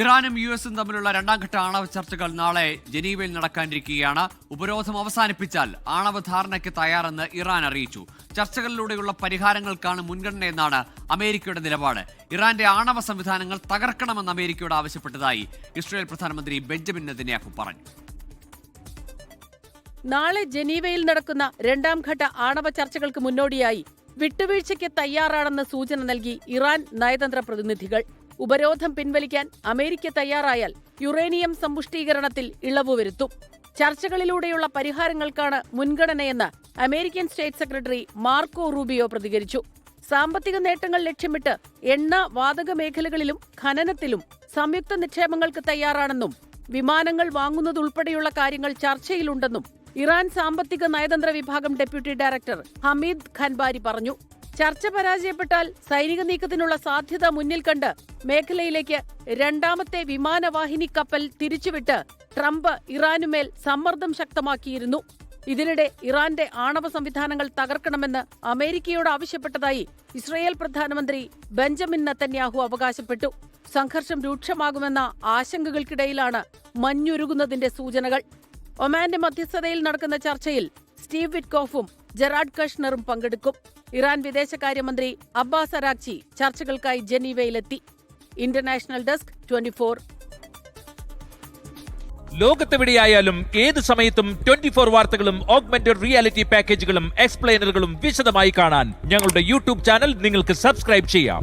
ഇറാനും യു എസും തമ്മിലുള്ള രണ്ടാം ഘട്ട ആണവ ചർച്ചകൾ നാളെ ജനീവയിൽ നടക്കാനിരിക്കുകയാണ്. ഉപരോധം അവസാനിപ്പിച്ചാൽ ആണവ ധാരണയ്ക്ക് തയ്യാറെന്ന് ഇറാൻ അറിയിച്ചു. ചർച്ചകളിലൂടെയുള്ള പരിഹാരങ്ങൾക്കാണ് മുൻഗണനയെന്നാണ് അമേരിക്കയുടെ നിലപാട്. ഇറാന്റെ ആണവ സംവിധാനങ്ങൾ തകർക്കണമെന്ന് അമേരിക്കയോട് ആവശ്യപ്പെട്ടതായി ഇസ്രായേൽ പ്രധാനമന്ത്രി ബെഞ്ചമിൻ നെതന്യാഹു പറഞ്ഞു. നാളെ ജനീവയിൽ നടക്കുന്ന രണ്ടാം ഘട്ട ആണവ ചർച്ചകൾക്ക് മുന്നോടിയായി വിട്ടുവീഴ്ചയ്ക്ക് തയ്യാറാണെന്ന് സൂചന നൽകി ഇറാൻ നയതന്ത്ര പ്രതിനിധികൾ. ഉപരോധം പിൻവലിക്കാൻ അമേരിക്ക തയ്യാറായാൽ യുറേനിയം സമ്പുഷ്ടീകരണത്തിൽ ഇളവ് വരുത്തും. ചർച്ചകളിലൂടെയുള്ള പരിഹാരങ്ങൾക്കാണ് മുൻഗണനയെന്ന് American state secretary Marco Rubio പ്രതികരിച്ചു. സാമ്പത്തിക നേട്ടങ്ങൾ ലക്ഷ്യമിട്ട് എണ്ണ വാതക മേഖലകളിലും ഖനനത്തിലും സംയുക്ത നിക്ഷേപങ്ങൾക്ക് തയ്യാറാണെന്നും വിമാനങ്ങൾ വാങ്ങുന്നതുൾപ്പെടെയുള്ള കാര്യങ്ങൾ ചർച്ചയിലുണ്ടെന്നും ഇറാൻ സാമ്പത്തിക നയതന്ത്ര വിഭാഗം ഡെപ്യൂട്ടി ഡയറക്ടർ ഹമീദ് ഖൻബാരി പറഞ്ഞു. ചർച്ച പരാജയപ്പെട്ടാൽ സൈനിക നീക്കത്തിനുള്ള സാധ്യത മുന്നിൽ കണ്ട് മേഖലയിലേക്ക് രണ്ടാമത്തെ വിമാനവാഹിനി കപ്പൽ തിരിച്ചുവിട്ട് ട്രംപ് ഇറാനുമേൽ സമ്മർദ്ദം ശക്തമാക്കിയിരുന്നു. ഇതിനിടെ ഇറാന്റെ ആണവ സംവിധാനങ്ങൾ തകർക്കണമെന്ന് അമേരിക്കയോട് ആവശ്യപ്പെട്ടതായി ഇസ്രയേൽ പ്രധാനമന്ത്രി ബെഞ്ചമിൻ നത്തന്യാഹു അവകാശപ്പെട്ടു. സംഘർഷം രൂക്ഷമാകുമെന്ന ആശങ്കകൾക്കിടയിലാണ് മഞ്ഞുരുകുന്നതിന്റെ സൂചനകൾ. ഒമാന്റെ മധ്യസ്ഥതയിൽ നടക്കുന്ന ചർച്ചയിൽ സ്റ്റീവ് വിറ്റ്കോഫും ജെറാഡ് കഷ്ണറും പങ്കെടുക്കും. ഇറാൻ വിദേശകാര്യമന്ത്രി അബ്ബാസ് അറാക്ചി ചർച്ചകൾക്കായി ജനീവയിലെത്തി. ഇന്റർനാഷണൽ ഡെസ്ക് ട്വന്റി ഫോർ ലോകത്തെവിടെയായാലും ഏത് സമയത്തും ട്വന്റി ഫോർ വാർത്തകളും ഓഗ്മെന്റഡ് റിയാലിറ്റി പാക്കേജുകളും എക്സ്പ്ലെയിനറുകളും വിശദമായി കാണാൻ ഞങ്ങളുടെ യൂട്യൂബ് ചാനൽ നിങ്ങൾക്ക് സബ്സ്ക്രൈബ് ചെയ്യാം.